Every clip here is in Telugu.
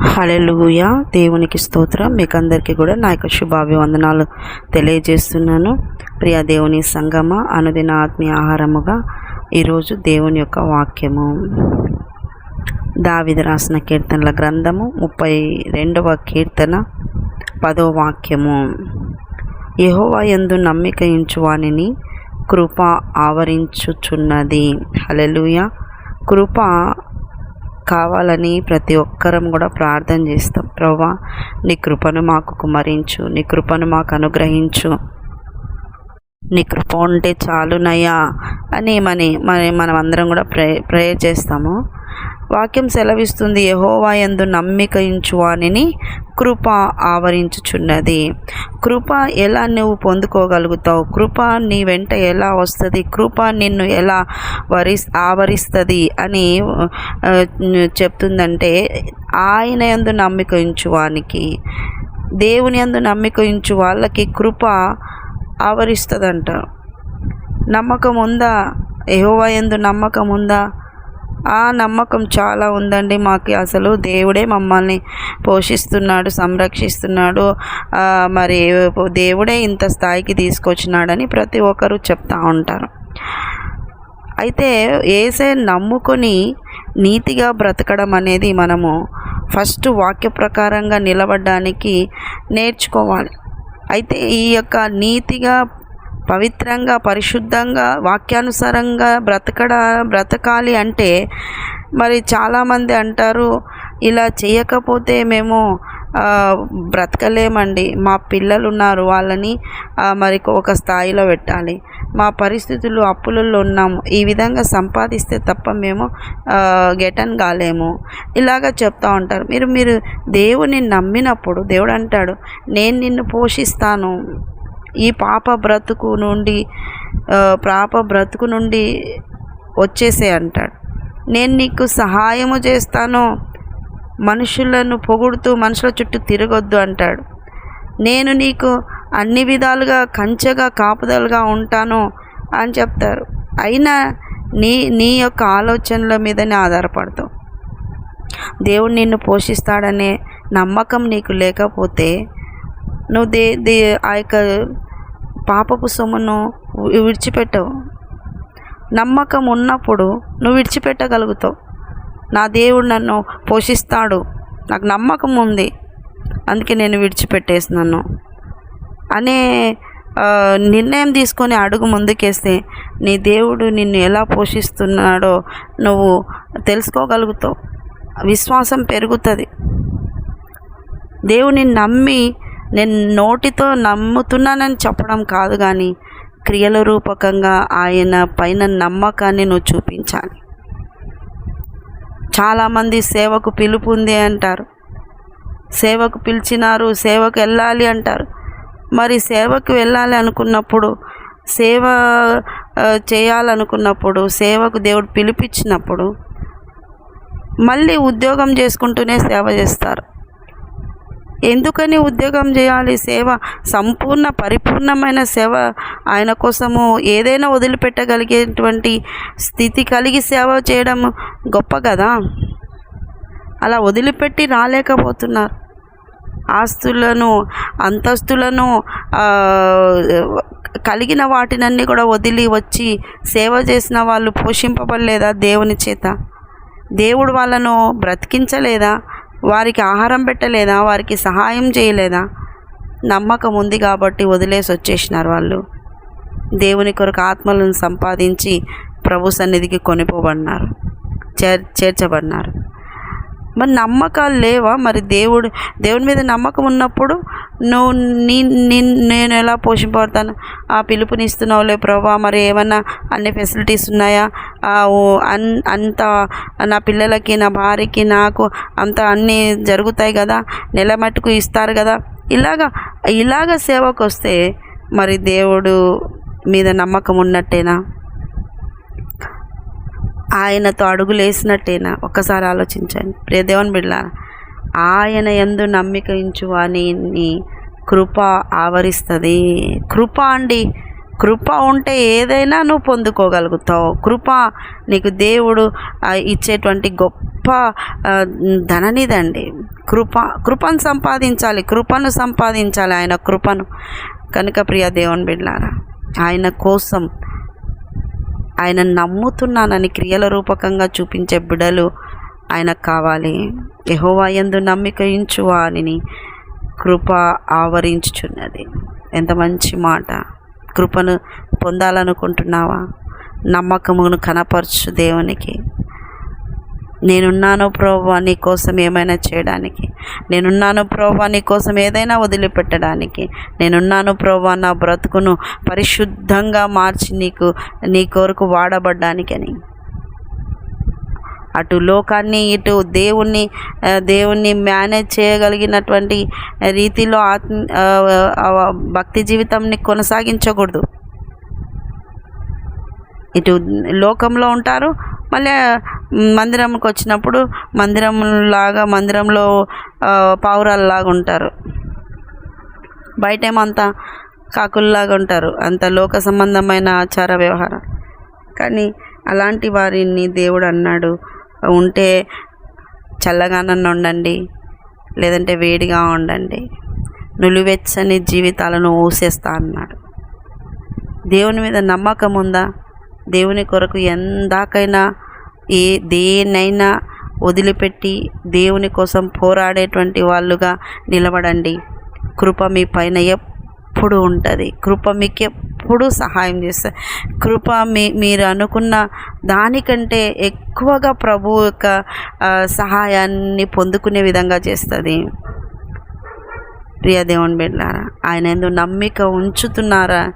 హలెలుయ దేవునికి స్తోత్రం. మీకు అందరికీ కూడా నా యొక్క శుభాభివందనాలు తెలియజేస్తున్నాను. ప్రియ దేవుని సంగమ అనుదిన ఆత్మీయ ఆహారముగా ఈరోజు దేవుని యొక్క వాక్యము. దావిద రాసిన కీర్తనల గ్రంథము ముప్పై రెండవ కీర్తన పదో వాక్యము. యహోవా యందు నమ్మిక ఇంచువానిని కృప ఆవరించుచున్నది. హలెలుయ కృప కావాలని ప్రతి ఒక్కరం కూడా ప్రార్థన చేస్తాం. ప్రవ్వా నీ కృపను మాకు కుమరించు నీ కృపను మాకు అనుగ్రహించు. నీ కృప ఉంటే చాలునయ్యా అని మని మనం అందరం కూడా ప్రే ప్రేయర్ చేస్తాము. వాక్యం సెలవిస్తుంది. యహోవా యందు నమ్మిక ఇంచువానిని కృప ఆవరించుచున్నది. కృప ఎలా నువ్వు పొందుకోగలుగుతావు? కృప నీ వెంట ఎలా వస్తుంది? కృప నిన్ను ఎలా వరి ఆవరిస్తుంది అని చెప్తుందంటే ఆయన యందు నమ్మిక ఇంచువానికి దేవుని యందు నమ్మిక ఇంచు వాళ్ళకి కృప ఆవరిస్తుందంట. నమ్మకం ఉందా యహోవా యందు నమ్మకం ఉందా ఆ నమ్మకం చాలా ఉందండి మాకు అసలు. దేవుడే మమ్మల్ని పోషిస్తున్నాడు సంరక్షిస్తున్నాడు. మరి దేవుడే ఇంత స్థాయికి తీసుకొచ్చినాడని ప్రతి ఒక్కరూ చెప్తా ఉంటారు. అయితే ఏసే నమ్ముకొని నీతిగా బ్రతకడం అనేది మనము ఫస్ట్ వాక్య ప్రకారంగా నిలబడడానికి నేర్చుకోవాలి. అయితే ఈ యొక్క నీతిగా పవిత్రంగా పరిశుద్ధంగా వాక్యానుసారంగా బ్రతకడ బ్రతకాలి అంటే మరి చాలామంది అంటారు ఇలా చేయకపోతే మేము బ్రతకలేమండి. మా పిల్లలు ఉన్నారు వాళ్ళని మరి ఒక స్థాయిలో పెట్టాలి. మా పరిస్థితులు అప్పులలో ఉన్నాము. ఈ విధంగా సంపాదిస్తే తప్ప మేము గెటన్ కాలేము. ఇలాగ చెప్తూ ఉంటారు. మీరు మీరు దేవుని నమ్మినప్పుడు దేవుడు అంటాడు నేను నిన్ను పోషిస్తాను. ఈ పాప బ్రతుకు నుండి పాప బ్రతుకు నుండి వచ్చేసే అంటాడు. నేను నీకు సహాయము చేస్తాను మనుషులను పొగుడుతూ మనుషుల చుట్టూ తిరగొద్దు అంటాడు. నేను నీకు అన్ని విధాలుగా కంచెగా కాపుదలుగా ఉంటాను అని చెప్తారు. అయినా నీ నీ యొక్క ఆలోచనల మీదనే ఆధారపడతావు. దేవుడు నిన్ను పోషిస్తాడనే నమ్మకం నీకు లేకపోతే నువ్వు దే దే ఆ యొక్క పాపపు సొమ్మును విడిచిపెట్టవు. నమ్మకం ఉన్నప్పుడు నువ్వు విడిచిపెట్టగలుగుతావు. నా దేవుడు నన్ను పోషిస్తాడు. నాకు నమ్మకం ఉంది. అందుకే నేను విడిచిపెట్టేస్తున్నాను అనే నిర్ణయం తీసుకొని అడుగు ముందుకేస్తే నీ దేవుడు నిన్ను ఎలా పోషిస్తున్నాడో నువ్వు తెలుసుకోగలుగుతావు. విశ్వాసం పెరుగుతుంది. దేవుని నమ్మి నేను నోటితో నమ్ముతున్నానని చెప్పడం కాదు కానీ క్రియల రూపకంగా ఆయన పైన నమ్మకాన్ని నువ్వు చూపించాలి. చాలామంది సేవకు పిలుపు ఉంది అంటారు. సేవకు పిలిచినారు సేవకు వెళ్ళాలి అంటారు. మరి సేవకు వెళ్ళాలి అనుకున్నప్పుడు సేవ చేయాలనుకున్నప్పుడు సేవకు దేవుడు పిలిపించినప్పుడు మళ్ళీ ఉద్యోగం చేసుకుంటూనే సేవ చేస్తారు. ఎందుకని ఉద్యోగం చేయాలి? సేవ సంపూర్ణ పరిపూర్ణమైన సేవ ఆయన కోసము ఏదైనా వదిలిపెట్టగలిగేటువంటి స్థితి కలిగి సేవ చేయడం గొప్ప కదా? అలా వదిలిపెట్టి రాలేకపోతున్నారు. ఆస్తులను అంతస్తులను కలిగిన వాటినన్నీ కూడా వదిలి వచ్చి సేవ చేసిన వాళ్ళు పోషింపబడలేదా దేవుని చేత? దేవుడు వాళ్ళను బ్రతికించలేదా? వారికి ఆహారం పెట్టలేదా? వారికి సహాయం చేయలేదా? నమ్మకం ఉంది కాబట్టి వదిలేసి వచ్చేసినారు వాళ్ళు. దేవుని కొరకు ఆత్మలను సంపాదించి ప్రభు సన్నిధికి కొనిపోబడినారు. చేర్ చేర్చబడినారు. మరి నమ్మకాలు లేవా? మరి దేవుడు దేవుని మీద నమ్మకం ఉన్నప్పుడు నువ్వు నీ నీ- నేను ఎలా పోషింపబడతాను? ఆ పిలుపునిస్తున్నావులే ప్రభా మరి ఏమన్నా అన్ని ఫెసిలిటీస్ ఉన్నాయా? ఆ, అన్ అంత నా పిల్లలకి నా భార్యకి నాకు అంత అన్నీ జరుగుతాయి కదా? నెల మట్టుకు ఇస్తారు కదా? ఇలాగా ఇలాగ సేవకు వస్తే మరి దేవుడు మీద నమ్మకం ఉన్నట్టేనా? ఆయనతో అడుగులేసినట్టేనా? ఒక్కసారి ఆలోచించండి. ప్రియ దేవుని ఆయన ఎందు నమ్మిక ఇంచువాని కృప ఆవరిస్తుంది. కృప అండి కృప ఉంటే ఏదైనా నువ్వు పొందుకోగలుగుతావు. కృప నీకు దేవుడు ఇచ్చేటువంటి గొప్ప ధననిదండి. కృప కృపను సంపాదించాలి కృపను సంపాదించాలి ఆయన కృపను. కనుక ప్రియ దేవుని బిడ్డారా ఆయన కోసం ఆయన నమ్ముతున్నానని క్రియల రూపకంగా చూపించే బిడలు ఆయనకు కావాలి. యెహోవా యందు నమ్మిక ఇంచు కృప ఆవరించుచున్నది. ఎంత మంచి మాట. కృపను పొందాలనుకుంటున్నావా? నమ్మకమును కనపరచు దేవునికి. నేనున్నాను ప్రభా నీ కోసం ఏమైనా చేయడానికి. నేనున్నాను ప్రభా నీ కోసం ఏదైనా వదిలిపెట్టడానికి. నేనున్నాను ప్రభా నా బ్రతుకును పరిశుద్ధంగా మార్చి నీకు నీ కొరకు వాడబడ్డానికని అటు లోకాన్ని ఇటు దేవుణ్ణి దేవుణ్ణి మేనేజ్ చేయగలిగినటువంటి రీతిలో ఆత్మ భక్తి జీవితంని కొనసాగించకూడదు. ఇటు లోకంలో ఉంటారు మళ్ళీ మందిరంకి వచ్చినప్పుడు మందిరం లాగా మందిరంలో ఆ, పావురాల్లాగా ఉంటారు బయటేమంతా కాకుల్లాగా ఉంటారు అంత లోక సంబంధమైన ఆచార వ్యవహారం కానీ అలాంటి వారిని దేవుడు అన్నాడు ఉంటే చల్లగానన్న ఉండండి లేదంటే వేడిగా ఉండండి. నులివెచ్చని జీవితాలను ఊసేస్తా అన్నాడు. దేవుని మీద నమ్మకం ఉందా దేవుని కొరకు ఎందాకైనా ఏ దేనైనా వదిలిపెట్టి దేవుని కోసం పోరాడేటువంటి వాళ్ళుగా నిలబడండి. కృప మీ పైన ఎప్పుడు ఉంటుంది. కృప మీకు ఎప్పుడు సహాయం చేస్తుంది కృప మీ మీరు అనుకున్న దానికంటే ఎక్కువగా ప్రభు యొక్క సహాయాన్ని పొందుకునే విధంగా చేస్తుంది. ప్రియ దేవుని బిడ్డారా ఆయన ఎందు నమ్మిక ఉంచుతున్నారా?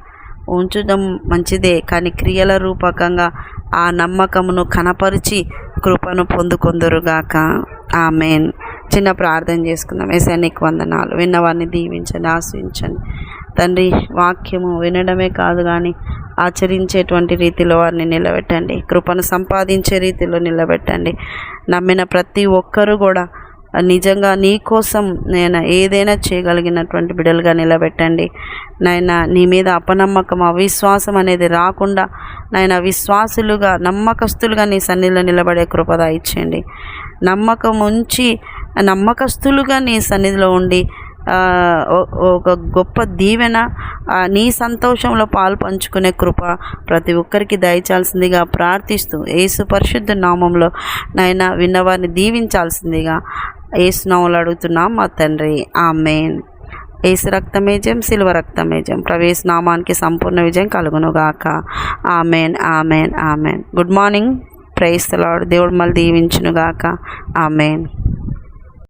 ఉంచడం మంచిదే కానీ క్రియల రూపకంగా ఆ నమ్మకమును కనపరిచి కృపను పొందుకొందురుగాక. ఆమెన్. చిన్న ప్రార్థన చేసుకుందాం. ఏసా నీకు వందనాలు. విన్నవారిని దీవించండి ఆశ్రయించండి. తండ్రి వాక్యము వినడమే కాదు కానీ ఆచరించేటువంటి రీతిలో వారిని నిలబెట్టండి. కృపను సంపాదించే రీతిలో నిలబెట్టండి. నమ్మిన ప్రతి ఒక్కరూ కూడా నిజంగా నీ కోసం నేను ఏదైనా చేయగలిగినటువంటి బిడ్డలుగా నిలబెట్టండి. నాయన నీ మీద అపనమ్మకం అవిశ్వాసం అనేది రాకుండా నాయన విశ్వాసులుగా నమ్మకస్తులుగా నీ సన్నిధిలో నిలబడే కృపద ఇచ్చేయండి. నమ్మకం ఉంచి నమ్మకస్తులుగా నీ సన్నిధిలో ఉండి ఒక గొప్ప దీవెన నీ సంతోషంలో పాలు పంచుకునే కృప ప్రతి ఒక్కరికి దయచాల్సిందిగా ప్రార్థిస్తూ యేసు పరిశుద్ధ నామంలో నాయన విన్నవారిని దీవించాల్సిందిగా యేసు అడుగుతున్నాం మా తండ్రి. ఆమెన్. ఏసు రక్తమేజం సిల్వ రక్తమేజం ప్రవేశ నామానికి సంపూర్ణ విజయం కలుగునుగాక. Amen amen amen. Good morning. Praise the Lord దేవుడు మళ్ళీ దీవించునుగాక. ఆమెన్.